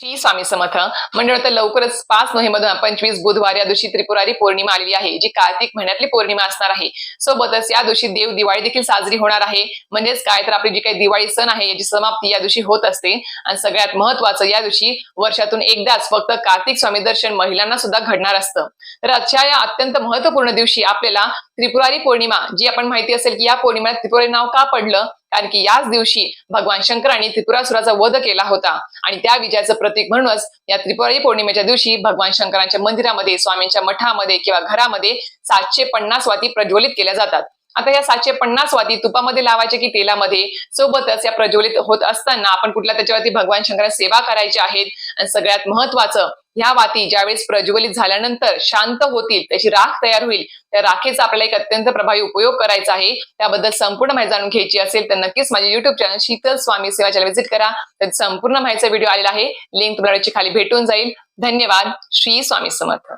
श्री स्वामी समर्थ. मंडळ तर लवकरच पाच नोव्हेंबर पंचवीस बुधवार या दिवशी त्रिपुरारी पौर्णिमा आलेली आहे जी कार्तिक महिन्यातली पौर्णिमा असणार आहे. सोबतच या दिवशी देव दिवाळी देखील साजरी होणार आहे. म्हणजेच काय तर आपली जी काही दिवाळी सण आहे याची समाप्ती या दिवशी होत असते. आणि सगळ्यात महत्वाचं या दिवशी वर्षातून एकदाच फक्त कार्तिक स्वामी दर्शन महिलांना सुद्धा घडणार असतं. तर आजच्या या अत्यंत महत्त्वपूर्ण दिवशी आपल्याला त्रिपुरारी पौर्णिमा जी आपण माहिती असेल की या पौर्णिमेला त्रिपुरारी नाव का पडलं? कारण की याच दिवशी भगवान शंकरांनी त्रिपुरासुराचा वध केला होता. आणि त्या विजयाचं प्रतीक म्हणूनच या त्रिपुरारी पौर्णिमेच्या दिवशी भगवान शंकरांच्या मंदिरामध्ये स्वामींच्या मठामध्ये किंवा घरामध्ये सातशे पन्नास वाती प्रज्वलित केल्या जातात. आता या सातशे पन्नास वाती तुपामध्ये लावायचे की तेलामध्ये? सोबतच या प्रज्वलित होत असताना आपण कुठल्या त्याच्यावरती भगवान शंकरा सेवा करायची आहेत आणि सगळ्यात महत्वाचं ह्या वाती ज्यावेळेस प्रज्वलित झाल्यानंतर शांत होतील त्याची राख तयार होईल त्या राखेचा आपल्याला एक अत्यंत प्रभावी उपयोग करायचा आहे. त्याबद्दल संपूर्ण माहिती जाणून घ्यायची असेल तर नक्कीच माझे युट्यूब चॅनल शीतल स्वामी सेवा चॅनल व्हिजिट करा. तर संपूर्ण माहितीचा व्हिडिओ आलेला आहे. लिंक तुम्हाला खाली भेटून जाईल. धन्यवाद. श्री स्वामी समर्थ.